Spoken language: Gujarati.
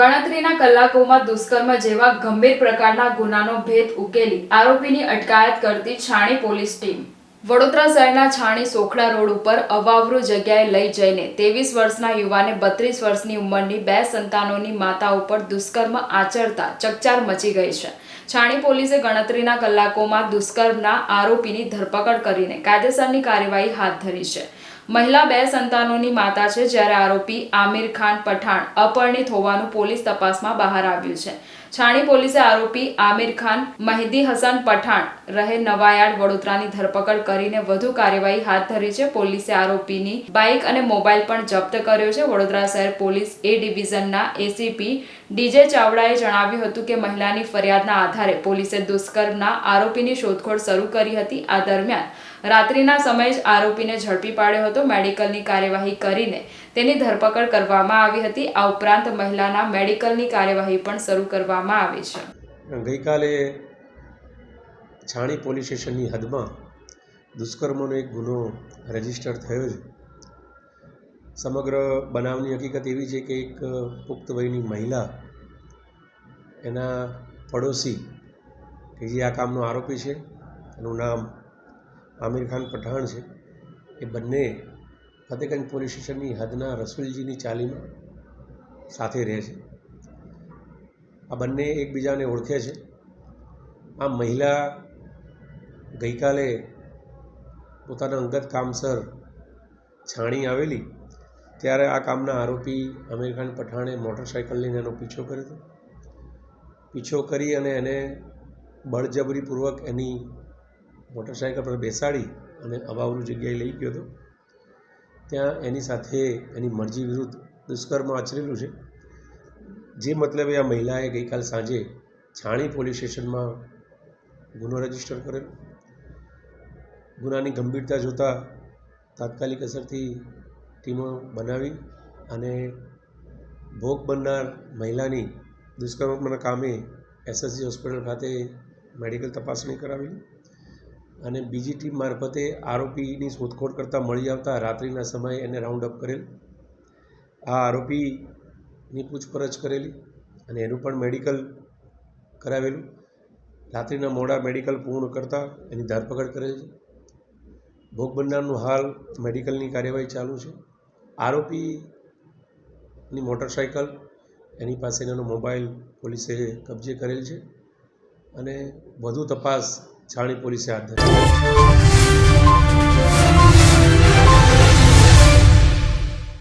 ગણતરીના કલાકોમાં દુષ્કર્મ જેવા ગંભીર પ્રકારના ગુનાનો ભેદ ઉકેલી આરોપીની અટકાયત કરતી છાણી પોલીસ ટીમ. વડોદરા શહેરના છાણી સોખડા રોડ ઉપર અવાવરુ જગ્યાએ લઈ જઈને ત્રેવીસ વર્ષના યુવાને બત્રીસ વર્ષની ઉંમરની બે સંતાનોની માતા ઉપર દુષ્કર્મ આચરતા ચકચાર મચી ગઈ છે. છાણી પોલીસે ગણતરીના કલાકોમાં દુષ્કર્મના આરોપીની ધરપકડ કરીને કાયદેસરની કાર્યવાહી હાથ ધરી છે. મહિલા બે સંતાનોની માતા છે જ્યારે આરોપી આમિર ખાન પઠાણ અપરણિત હોવાનું પોલીસ તપાસમાં બહાર આવ્યું છે. છાણી પોલીસે આરોપી આમિર ખાન, મહેદી હસન પઠાણ, રહે નવાયાર્ડ વડોદરાની ધરપકડ કરીને વધુ કાર્યવાહી હાથ ધરી છે. પોલીસે આરોપીની બાઇક અને મોબાઈલ પણ જપ્ત કર્યો છે. વડોદરા શહેર પોલીસ એ ડિવિઝનના એસીપી ડીજે ચાવડાએ જણાવ્યું હતું કે મહિલાની ફરિયાદના આધારે પોલીસે દુષ્કર્મના આરોપીની શોધખોળ શરૂ કરી હતી. આ દરમિયાન રાત્રિના સમયે જ આરોપીને ઝડપી પાડ્યો હતો. મેડિકલની કાર્યવાહી કરીને તેની ધરપકડ કરવામાં આવી હતી. આ ઉપરાંત મહિલાના મેડિકલની કાર્યવાહી પણ શરૂ કરવામાં આવી છે. ગઈકાલે છાણી પોલીસ સ્ટેશનની હદમાં દુષ્કર્મનો એક ગુનો રજિસ્ટર થયો છે. સમગ્ર બનાવની હકીકત એવી છે કે એક પુખ્ત વયની મહિલા એના પડોશી, કે જે આ કામનો આરોપી છે, એનું નામ આમિર ખાન પઠાણ છે. એ બંને ફતેગંજ પોલીસ સ્ટેશનની હદના રસુલજીની ચાલીમાં સાથે રહે છે. આ બંને એકબીજાને ઓળખે છે. આ મહિલા ગઈકાલે પોતાના અંગત કામસર છાણી આવેલી, ત્યારે આ કામના આરોપી આમિર ખાન પઠાણે મોટરસાઇકલ લઈને એનો પીછો કર્યો હતો. પીછો કરી અને એને બળજબરીપૂર્વક એની મોટરસાઇકલ પર બેસાડી અને અભાવની જગ્યાએ લઈ ગયો હતો. ત્યાં એની સાથે એની મરજી વિરુદ્ધ દુષ્કર્મ આચરેલું છે. જે મતલબે આ મહિલાએ ગઈકાલ સાંજે છાણી પોલીસ સ્ટેશનમાં ગુનો રજિસ્ટર કરેલો. ગુનાની ગંભીરતા જોતાં તાત્કાલિક અસરથી ટીમો બનાવી અને ભોગ બનનાર મહિલાની દુષ્કર્મના કામે એસએસજી હોસ્પિટલ ખાતે મેડિકલ તપાસણી કરાવી અને બીજી ટીમ મારફતે આરોપીની શોધખોળ કરતાં મળી આવતા રાત્રિના સમયે એને રાઉન્ડ અપ કરેલ. આ આરોપીની પૂછપરછ કરેલી અને એનું પણ મેડિકલ કરાવેલું. રાત્રિના મોડા મેડિકલ પૂર્ણ કરતાં એની ધરપકડ કરેલ છે. ભોગ બનનારનું હાલ મેડિકલની કાર્યવાહી ચાલુ છે. આરોપીની મોટરસાઇકલ એની પાસેનો મોબાઈલ પોલીસે કબજે કરેલ છે અને વધુ તપાસ છાણી પોલીસે હાથ ધરી